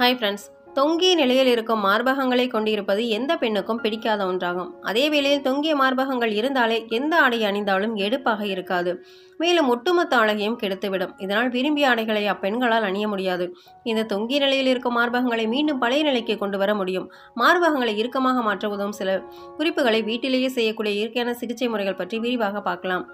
Hi friends தொங்கிய நிலையில் இருக்கும் மார்பகங்களை கொண்டிருப்பது எந்த பெண்ணுக்கும் பிடிக்காத ஒன்றாகும். அதே வேளையில் தொங்கிய மார்பகங்கள் இருந்தாலே எந்த ஆடை அணிந்தாலும் எடுப்பாக இருக்காது. மேலும் ஒட்டுமொத்த அழகையும் கெடுத்துவிடும். இதனால் விரும்பிய ஆடைகளை அப்பெண்களால் அணிய முடியாது. இந்த தொங்கிய நிலையில் இருக்கும் மார்பகங்களை மீண்டும் பழைய நிலைக்கு கொண்டு வர முடியும். மார்பகங்களை இறுக்கமாக மாற்ற உதவும் சில குறிப்புகளை வீட்டிலேயே செய்யக்கூடிய இயற்கையான சிகிச்சை முறைகள் பற்றி விரிவாக பார்க்கலாம்.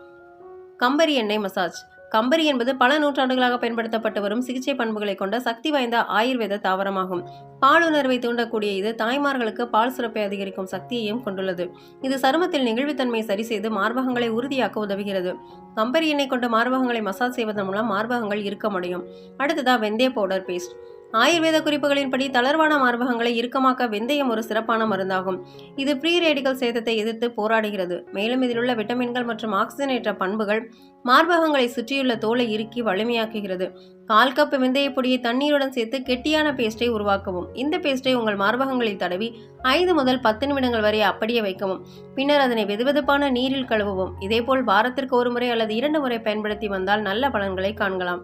கம்பரி எண்ணெய் மசாஜ். கம்பரி என்பது பல நூற்றாண்டுகளாக பயன்படுத்தப்பட்டு வரும் சிகிச்சை பண்புகளை கொண்ட சக்தி வாய்ந்த ஆயுர்வேத தாவரமாகும். பாலுணர்வை தூண்டக்கூடிய இது தாய்மார்களுக்கு பால் சுரப்பை அதிகரிக்கும் சக்தியையும் கொண்டுள்ளது. இது சருமத்தில் நெகிழ்வுத்தன்மையை சரி செய்து மார்பகங்களை உறுதியாக்க உதவுகிறது. கம்பரி எண்ணெய் கொண்டு மார்பகங்களை மசாஜ் செய்வதன் மூலம் மார்பகங்கள் இறுக்கமடையும். அடுத்ததா வெந்தய பவுடர் பேஸ்ட். ஆயுர்வேத குறிப்புகளின்படி தளர்வான மார்பகங்களை இறுக்கமாக்க வெந்தயம் ஒரு சிறப்பான மருந்தாகும். இது ப்ரீ ரேடிக்கல் சேதத்தை எதிர்த்து போராடுகிறது. மேலும் இதில் உள்ள விட்டமின்கள் மற்றும் ஆக்சிஜனேற்ற பண்புகள் மார்பகங்களை சுற்றியுள்ள தோலை இறுக்கி வலிமையாக்குகிறது. கால் கப் வெந்தய பொடியை தண்ணீருடன் சேர்த்து கெட்டியான பேஸ்டை உருவாக்கவும். இந்த பேஸ்டை உங்கள் மார்பகங்களில் தடவி ஐந்து முதல் பத்து நிமிடங்கள் வரை அப்படியே வைக்கவும். பின்னர் அதனை வெதுவெதுப்பான நீரில் கழுவவும். இதேபோல் வாரத்திற்கு ஒரு முறை அல்லது இரண்டு முறை பயன்படுத்தி வந்தால் நல்ல பலன்களை காண்கலாம்.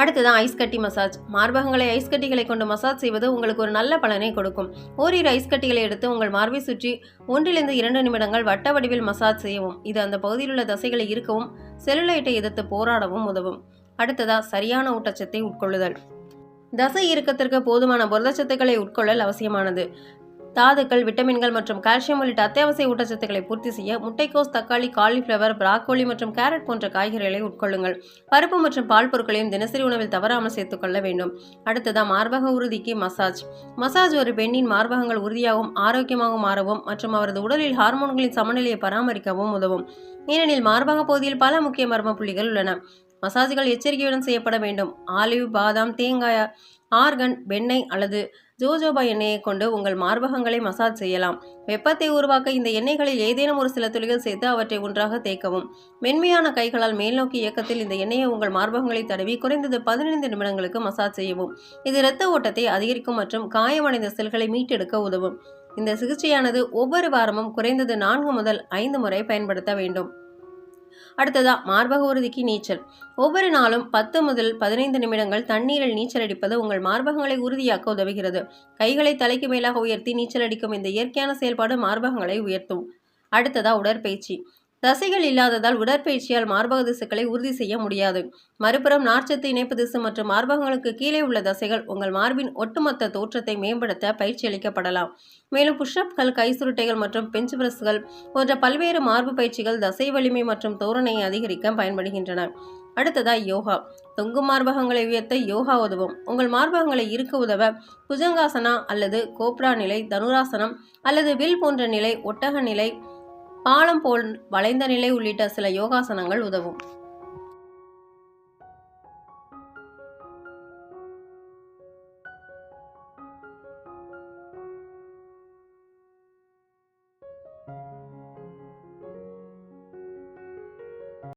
அடுத்ததான் ஐஸ் கட்டி மசாஜ் மார்பகங்களை ஐஸ் கட்டிகளை கொண்டு மசாஜ் செய்வது உங்களுக்கு ஒரு நல்ல பலனை கொடுக்கும். ஓரிரு ஐஸ் கட்டிகளை எடுத்து உங்கள் மார்பை சுற்றி ஒன்றிலிருந்து இரண்டு நிமிடங்கள் வட்ட வடிவில் மசாஜ் செய்யவும். இது அந்த பகுதியில் உள்ள தசைகளை இருக்கவும் செல்லுலைட்டை எதிர்த்து போராடவும் உதவும். அடுத்ததா சரியான ஊட்டச்சத்தை உட்கொள்ளுதல். தசை இறுக்கத்திற்கு போதுமான புரதச்சத்துக்களை உட்கொள்ளல் அவசியமானது. தாதுக்கள் விட்டமின்கள் மற்றும் கால்சியம் உள்ளிட்ட அத்தியாவசிய ஊட்டச்சத்துக்களை பூர்த்தி செய்ய முட்டைக்கோஸ் தக்காளி காலிஃப்ளவர் பிராக்கோலி மற்றும் கேரட் போன்ற காய்கறிகளை உட்கொள்ளுங்கள். பருப்பு மற்றும் பால் பொருட்களையும் தினசரி உணவில் தவறாமல் சேர்த்துக்கொள்ள வேண்டும். அடுத்ததா மார்பக உறுதிக்கு மசாஜ். மசாஜ் ஒரு பெண்ணின் மார்பகங்கள் உறுதியாகவும் ஆரோக்கியமாகவும் மாறவும் மற்றும் அவரது உடலில் ஹார்மோன்களின் சமநிலையை பராமரிக்கவும் உதவும். ஏனெனில் மார்பக பகுதியில் பல முக்கிய மர்ம புள்ளிகள் உள்ளன. மசாஜ்கள் எச்சரிக்கையுடன் செய்யப்பட வேண்டும். ஆலிவ் பாதாம் தேங்காய் ஆர்கன் வெண்ணெய் அல்லது ஜோஜோபா எண்ணெயை கொண்டு உங்கள் மார்பகங்களை மசாஜ் செய்யலாம். வெப்பத்தை உருவாக்க இந்த எண்ணெய்களில் ஏதேனும் ஒரு சில துளிகள் சேர்த்து அவற்றை ஒன்றாக தேய்க்கவும். மென்மையான கைகளால் மேல்நோக்கி இயக்கத்தில் இந்த எண்ணெயை உங்கள் மார்பகங்களை தடவி குறைந்தது பதினைந்து நிமிடங்களுக்கு மசாஜ் செய்யவும். இது இரத்த ஓட்டத்தை அதிகரிக்கும் மற்றும் காயமடைந்த செல்களை மீட்டெடுக்க உதவும். இந்த சிகிச்சையானது ஒவ்வொரு வாரமும் குறைந்தது நான்கு முதல் ஐந்து முறை பயன்படுத்த வேண்டும். அடுத்ததா மார்பக உறுதிக்கு நீச்சல். ஒவ்வொரு நாளும் பத்து முதல் பதினைந்து நிமிடங்கள் தண்ணீரில் நீச்சல் அடிப்பது உங்கள் மார்பகங்களை உறுதியாக்க உதவுகிறது. கைகளை தலைக்கு மேலாக உயர்த்தி நீச்சல் அடிக்கும் இந்த இயற்கையான செயல்பாடு மார்பகங்களை உயர்த்தும். அடுத்ததா உடற்பயிற்சி. தசைகள் இல்லாததால் உடற்பயிற்சியால் மார்பக திசுக்களை உறுதி செய்ய முடியாது. மறுபுறம் நார்ச்சத்து இணைப்பு திசு மற்றும் மார்பகங்களுக்கு கீழே உள்ள தசைகள் உங்கள் மார்பின் ஒட்டுமொத்த தோற்றத்தை மேம்படுத்த பயிற்சி அளிக்கப்படலாம். மேலும் புஷ்அப்கள் கை சுருட்டைகள் மற்றும் பெஞ்ச் பிரஸ்கள் போன்ற பல்வேறு மார்பு பயிற்சிகள் தசை வலிமை மற்றும் தோரணையை அதிகரிக்க பயன்படுகின்றன. அடுத்ததா யோகா. தொங்கும் மார்பகங்களை உயர்த்த யோகா உதவும். உங்கள் மார்பகங்களை இருக்க உதவ புஜங்காசனா அல்லது கோப்ரா நிலை தனுராசனம் அல்லது வில் போன்ற நிலை ஒட்டக நிலை பாலம் போல் வளைந்த நிலை உள்ளிட்ட சில யோகாசனங்கள் உதவும்.